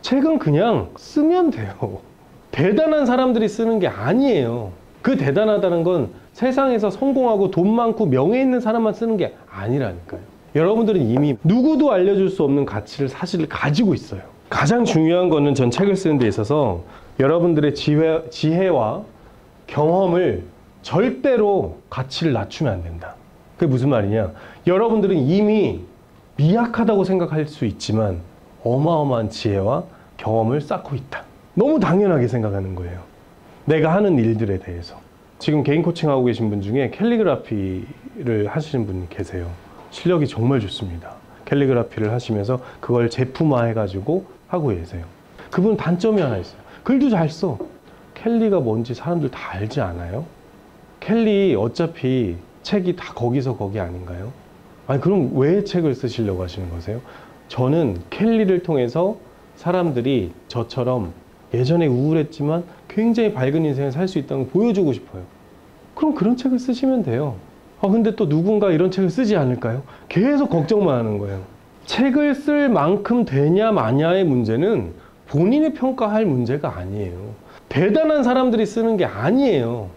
책은 그냥 쓰면 돼요. 대단한 사람들이 쓰는 게 아니에요. 그 대단하다는 건 세상에서 성공하고 돈 많고 명예 있는 사람만 쓰는 게 아니라니까요. 여러분들은 이미 누구도 알려줄 수 없는 가치를 사실 가지고 있어요. 가장 중요한 거는 전 책을 쓰는 데 있어서 여러분들의 지혜, 지혜와 경험을 절대로 가치를 낮추면 안 된다. 그게 무슨 말이냐? 여러분들은 이미 미약하다고 생각할 수 있지만 어마어마한 지혜와 경험을 쌓고 있다. 너무 당연하게 생각하는 거예요. 내가 하는 일들에 대해서. 지금 개인 코칭하고 계신 분 중에 캘리그라피를 하시는 분이 계세요. 실력이 정말 좋습니다. 캘리그라피를 하시면서 그걸 제품화 해가지고 하고 계세요. 그분 단점이 하나 있어요. 글도 잘 써. 캘리가 뭔지 사람들 다 알지 않아요? 캘리 어차피 책이 다 거기서 거기 아닌가요? 아니 그럼 왜 책을 쓰시려고 하시는 거세요? 저는 켈리를 통해서 사람들이 저처럼 예전에 우울했지만 굉장히 밝은 인생을 살 수 있다는 걸 보여주고 싶어요. 그럼 그런 책을 쓰시면 돼요. 아 근데 또 누군가 이런 책을 쓰지 않을까요? 계속 걱정만 하는 거예요. 책을 쓸 만큼 되냐 마냐의 문제는 본인이 평가할 문제가 아니에요. 대단한 사람들이 쓰는 게 아니에요.